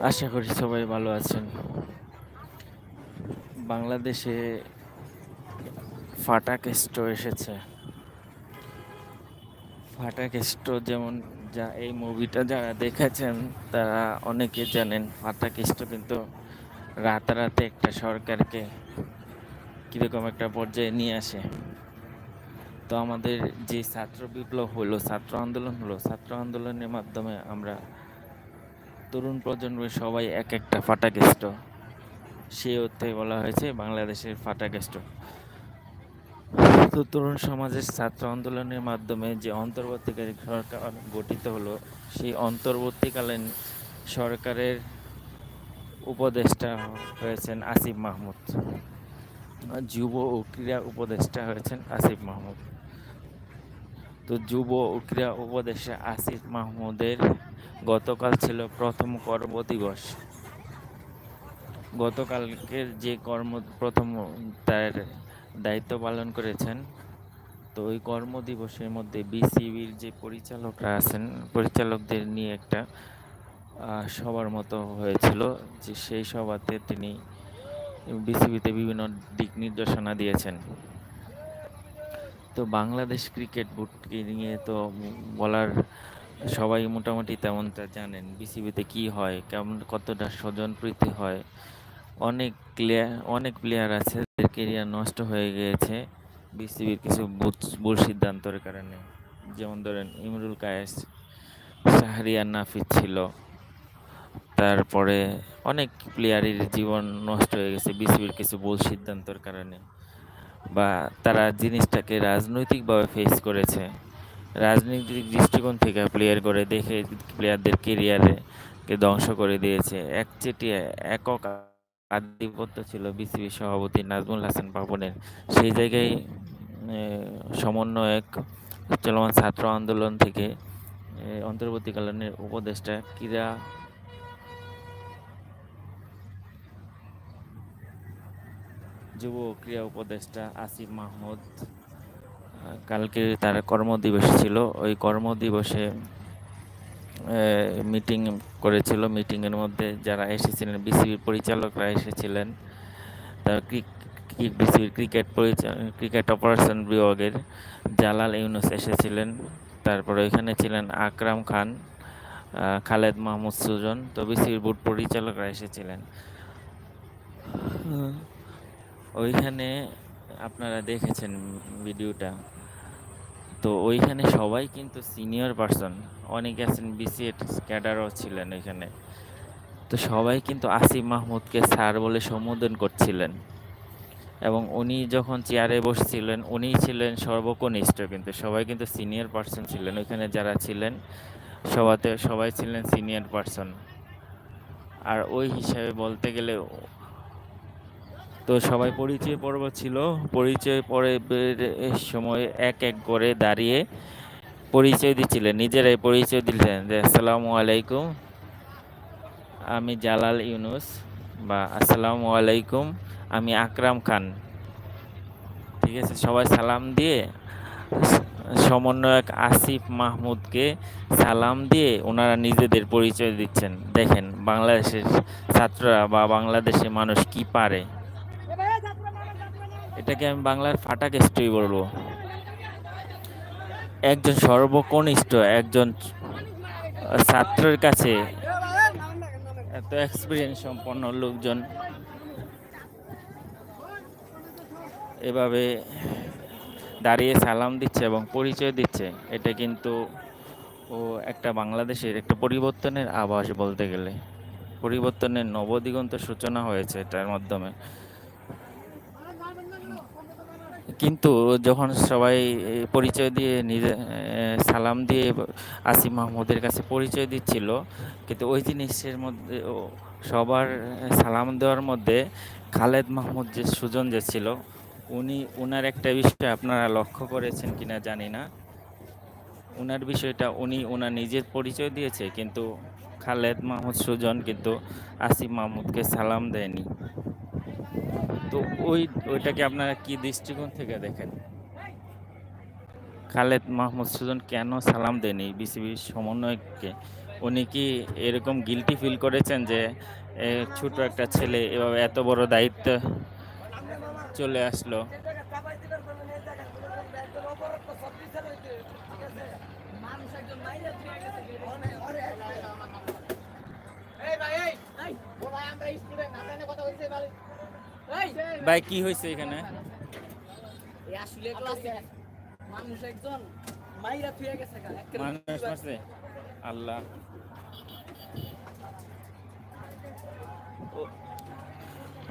আশা করি সবাই ভালো আছেন। বাংলাদেশে ফাটাকেস্ট এসেছে। ফাটাকেস্ট যেমন যা এই মুভিটা যারা দেখেছেন, তারা অনেকে জানেন ফাটাকেস্ট কিন্তু রাতারাতে একটা সরকারকে কীরকম একটা পর্যায়ে নিয়ে আসে। তো আমাদের যে ছাত্র বিপ্লব হলো, ছাত্র আন্দোলন হলো, ছাত্র আন্দোলনের মাধ্যমে আমরা তরুণ প্রজন্মের সবাই এক একটা ফাটাকেস্ট সে অর্থে বলা হয়েছে বাংলাদেশের ফাটাকেস্ট তো তরুণ সমাজের ছাত্র আন্দোলনের মাধ্যমে যে অন্তর্বর্তীকালীন সরকার গঠিত হলো, সেই অন্তর্বর্তীকালীন সরকারের উপদেষ্টা হয়েছেন আসিফ মাহমুদ। যুব ও ক্রীড়া উপদেষ্টা হয়েছেন আসিফ মাহমুদ। তো যুব ক্রীড়া উপদেষ্টা আসিফ মাহমুদের গতকাল ছিল প্রথম কর্ম দিবস। গতকালকের যে কর্ম, প্রথম তার দায়িত্ব পালন করেছেন, তো ওই কর্মদিবসের মধ্যে বিসিবির যে পরিচালকরা আছেন, পরিচালকদের নিয়ে একটা সবার মতো হয়েছিল, যে সেই সভাতে তিনি বিসিবিতে বিভিন্ন দিক নির্দেশনা দিয়েছেন। তো বাংলাদেশ ক্রিকেট বোর্ডকে নিয়ে তো বলার সবাই মোটামুটি তেমনটা জানেন। বিসিবিতে কি হয়, কেমন কতটা স্বজনপ্রীতি হয়। অনেক প্লেয়ার অনেক প্লেয়ার আছে যাদের কেরিয়ার নষ্ট হয়ে গিয়েছে। বিসিবির কিছু ভুল সিদ্ধান্তের কারণে। যেমন ধরেন ইমরুল কায়েস শাহরিয়ার নাফিজ ছিল। তারপরে অনেক প্লেয়ারের জীবন নষ্ট হয়ে গেছে বিসিবির কিছু ভুল সিদ্ধান্তর কারণে। বা তারা জিনিসটাকে রাজনৈতিকভাবে ফেস করেছে। রাজনৈতিক দৃষ্টিকোণ থেকে প্লেয়ার করে দেখে প্লেয়ারদের কেরিয়ারকে ধ্বংস করে দিয়েছে। একচেটিয়া একক আধিপত্য ছিল বিসিবি সভাপতি নাজমুল হাসান পাপনের। সেই জায়গায় সমন্বয়ক, চলমান ছাত্র আন্দোলন থেকে অন্তর্বর্তীকালীন উপদেষ্টা ক্রীড়া যুব ক্রীড়া উপদেষ্টা আসিফ মাহমুদ কালকে তার কর্মদিবস ছিল। ওই কর্মদিবসে মিটিং করেছিল। মিটিংয়ের মধ্যে যারা এসেছিলেন বিসিবির পরিচালকরা এসেছিলেন। তার বিসিবির ক্রিকেট ক্রিকেট অপারেশন বিভাগের জালাল ইউনুস এসেছিলেন। তারপরে ওইখানে ছিলেন আকরাম খান খালেদ মাহমুদ সুজন। তো বিসিবির বোর্ড পরিচালকরা এসেছিলেন। ওইখানে আপনারা দেখেছেন ভিডিওটা। তো ওইখানে সবাই কিন্তু সিনিয়র পারসন অনেকে আছেন বিসিএড ক্যাডারও ছিলেন ওইখানে। তো সবাই কিন্তু আসিফ মাহমুদকে স্যার বলে সম্বোধন করছিলেন। এবং উনি যখন চেয়ারে বসছিলেন, উনি ছিলেন সর্বকনিষ্ঠ কিন্তু, সবাই কিন্তু সিনিয়র পারসন ছিলেন। ওইখানে যারা ছিলেন, সবাতে, সবাই ছিলেন সিনিয়র পারসন আর ওই হিসাবে বলতে গেলে তো সবাই পরিচয় পর্ব ছিল। পরিচয় পর্বের সময় এক এক করে দাঁড়িয়ে পরিচয় দিচ্ছিলেন, নিজেরাই পরিচয় দিলেন যে, আসসালামু আলাইকুম, আমি জালাল ইউনুস বা আসসালামু আলাইকুম, আমি আকরাম খান। ঠিক আছে, সবাই সালাম দিয়ে সমন্বয়ক আসিফ মাহমুদকে সালাম দিয়ে ওনারা নিজেদের পরিচয় দিচ্ছেন। দেখেন, বাংলাদেশের ছাত্ররা বা বাংলাদেশের মানুষ কি পারে? এটাকে আমি বাংলার ফাটা কেষ্টই বলব। একজন সর্বকনিষ্ঠ, একজন ছাত্রের কাছে এত এক্সপিরিয়েন্স সম্পন্ন লোকজন। এভাবে দাঁড়িয়ে সালাম দিচ্ছে এবং পরিচয় দিচ্ছে, এটা কিন্তু ও একটা বাংলাদেশের একটা পরিবর্তনের আভাস বলতে গেলে। পরিবর্তনের নবদিগন্ত সূচনা হয়েছে এটার মাধ্যমে। কিন্তু যখন সবাই পরিচয় দিয়ে নিজে সালাম দিয়ে আসিফ মাহমুদের কাছে পরিচয় দিচ্ছিল, কিন্তু ওই জিনিসের মধ্যে সবার সালাম দেওয়ার মধ্যে খালেদ মাহমুদ যে সুজন যে ছিল, উনি ওনার একটা বিষয় আপনারা লক্ষ্য করেছেন কিনা জানি না। ওনার বিষয়টা উনি ওনার নিজের পরিচয় দিয়েছে, কিন্তু খালেদ মাহমুদ সুজন কিন্তু আসিফ মাহমুদকে সালাম দেয়নি। তো ওই, ওইটাকে আপনারা কি দৃষ্টিকোণ থেকে দেখেন? খালেদ মাহমুদ সুজন কেন সালাম দেনি বিসিবির সমন্বয়কে উনি কি এরকম গিলটি ফিল করেছেন যে ছোট একটা ছেলে এভাবে এত বড় দায়িত্ব চলে আসলো? ভাই কি হয়েছে এখানে? এই আসলে ক্লাসে মানুষ একজন মাইরা থুয়ে গেছে মানুষ মারছে? আল্লাহ।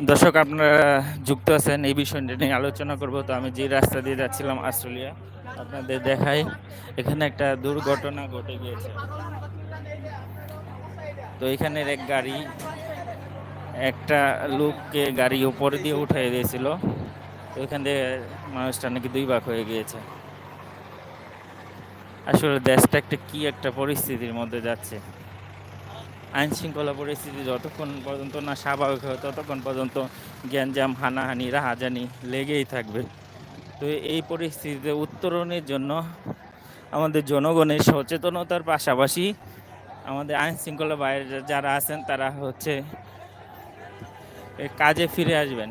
দর্শক আপনারা যুক্ত আছেন এই বিষয়টা নিয়ে আলোচনা করব। তো আমি যে রাস্তা দিয়ে যাচ্ছিলাম অস্ট্রেলিয়া আপনাদের দেখাই। এখানে একটা দুর্ঘটনা ঘটে গিয়েছে। তো এখানের এক গাড়ি একটা লোককে গাড়ি উপরে দিয়ে উঠাই দিয়েছিল। তো এখান থেকে মানুষটা নাকি দুই ভাগ হয়ে গিয়েছে। আসলে দেশটা একটা কি একটা পরিস্থিতির মধ্যে যাচ্ছে। আইন শৃঙ্খলা পরিস্থিতি যতক্ষণ পর্যন্ত না স্বাভাবিক হয়, ততক্ষণ পর্যন্ত গ্যাঞ্জাম, হানাহানি, রাহাজানি লেগেই থাকবে। তো এই পরিস্থিতিতে উত্তরণের জন্য আমাদের জনগণের সচেতনতার পাশাপাশি আমাদের আইন শৃঙ্খলা বাইরে যারা আছেন, তারা হচ্ছে কাজে ফিরে আসবেন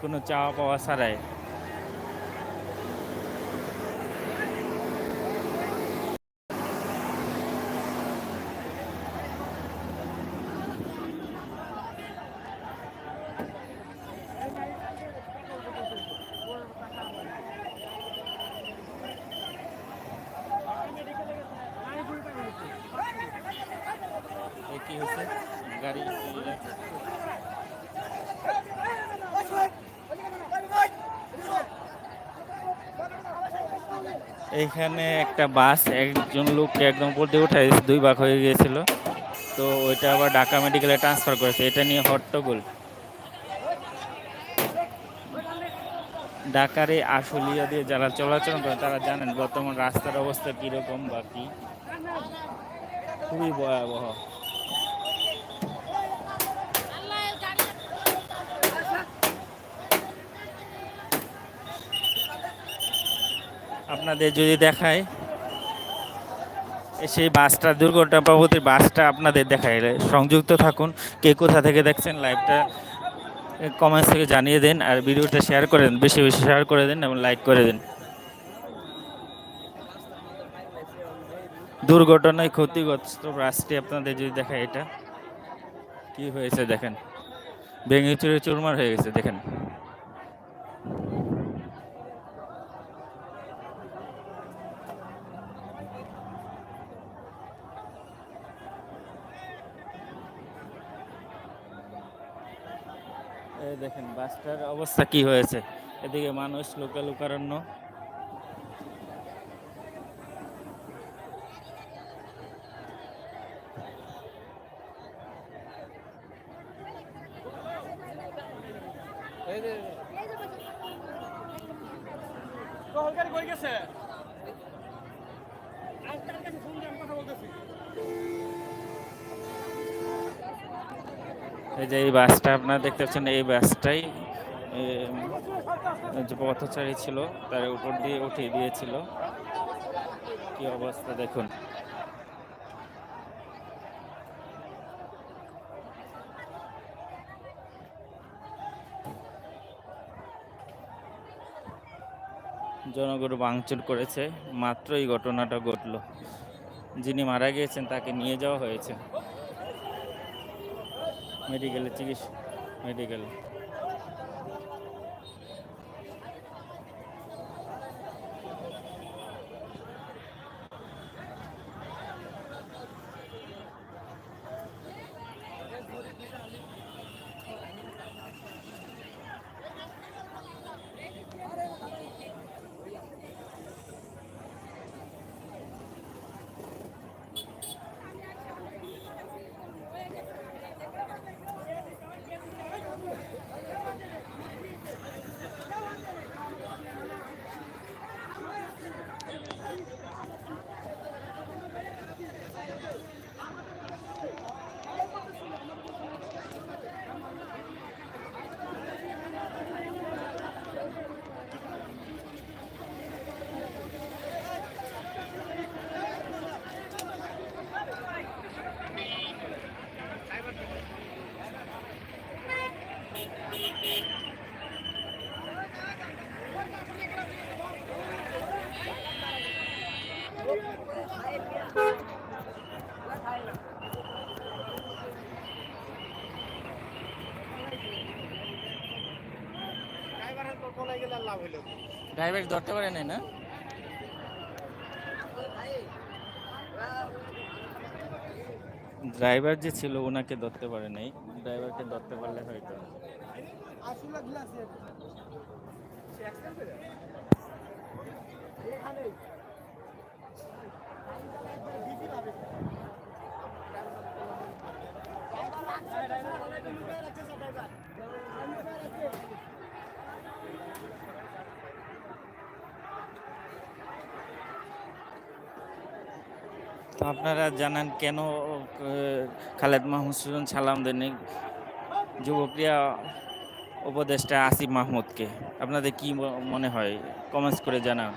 কোনো চাওয়া পাওয়া ছাড়াই এ কি হয়েছে গাড়ি এইখানে একটা বাস, একজন লোককে একদম দিয়ে উঠাই দুই ভাগ হয়ে গিয়েছিল। তো ওইটা আবার ঢাকা মেডিকেলে ট্রান্সফার করেছে, এটা নিয়ে হট্টগোল। ডাকারে এই আশুলিয়া দিয়ে যারা চলাচল করে, তারা জানেন বর্তমান রাস্তার অবস্থা কীরকম বা কী। খুবই ভয়াবহ। আপনাদের যদি দেখায় সেই বাসটা, দুর্ঘটনা পরবর্তী বাসটা আপনাদের দেখায় সংযুক্ত থাকুন, কে কোথা থেকে দেখছেন লাইভটা কমেন্টস থেকে জানিয়ে দিন আর ভিডিওটা শেয়ার করে দিন, বেশি বেশি শেয়ার করে দিন এবং লাইক করে দিন। দুর্ঘটনায় ক্ষতিগ্রস্ত বাসটি আপনাদের যদি দেখায় এটা, কি হয়েছে দেখেন। ভেঙে চুরে চুরমার হয়ে গেছে, দেখেন। দেখেন বাসটার অবস্থা কি হয়েছে এদিকে মানুষ লোকাল লোকারণ্য কলকারি কই গেছে আজকাল কাছে ফোন দিয়ে আমি কথা বলতেছি এই যে এই বাসটা আপনারা দেখতে পাচ্ছেন, এই বাসটাই যে পথচারী ছিল, তার উপর দিয়ে উঠিয়ে দিয়েছিল। কি অবস্থা দেখুন। জনগণ ভাঙচুর করেছে মাত্র এই ঘটনাটা ঘটলো। যিনি মারা গিয়েছেন, তাকে নিয়ে যাওয়া হয়েছে। মেডিকেলে চিকিৎসা মেডিকেল। ড্রাইভার ধরতে পারে নাই না? ড্রাইভার যে ছিল, ওনাকে ধরতে পারে নাই। মানে ড্রাইভারকে ধরতে পারলে হয়তো। তো আপনারা জানান কেন খালেদ মাহমুদ সুজন সালাম দেননি? যুবক্রিয়া উপদেষ্টা আসিফ মাহমুদকে। আপনাদের কি মনে হয়? কমেন্টস করে জানান।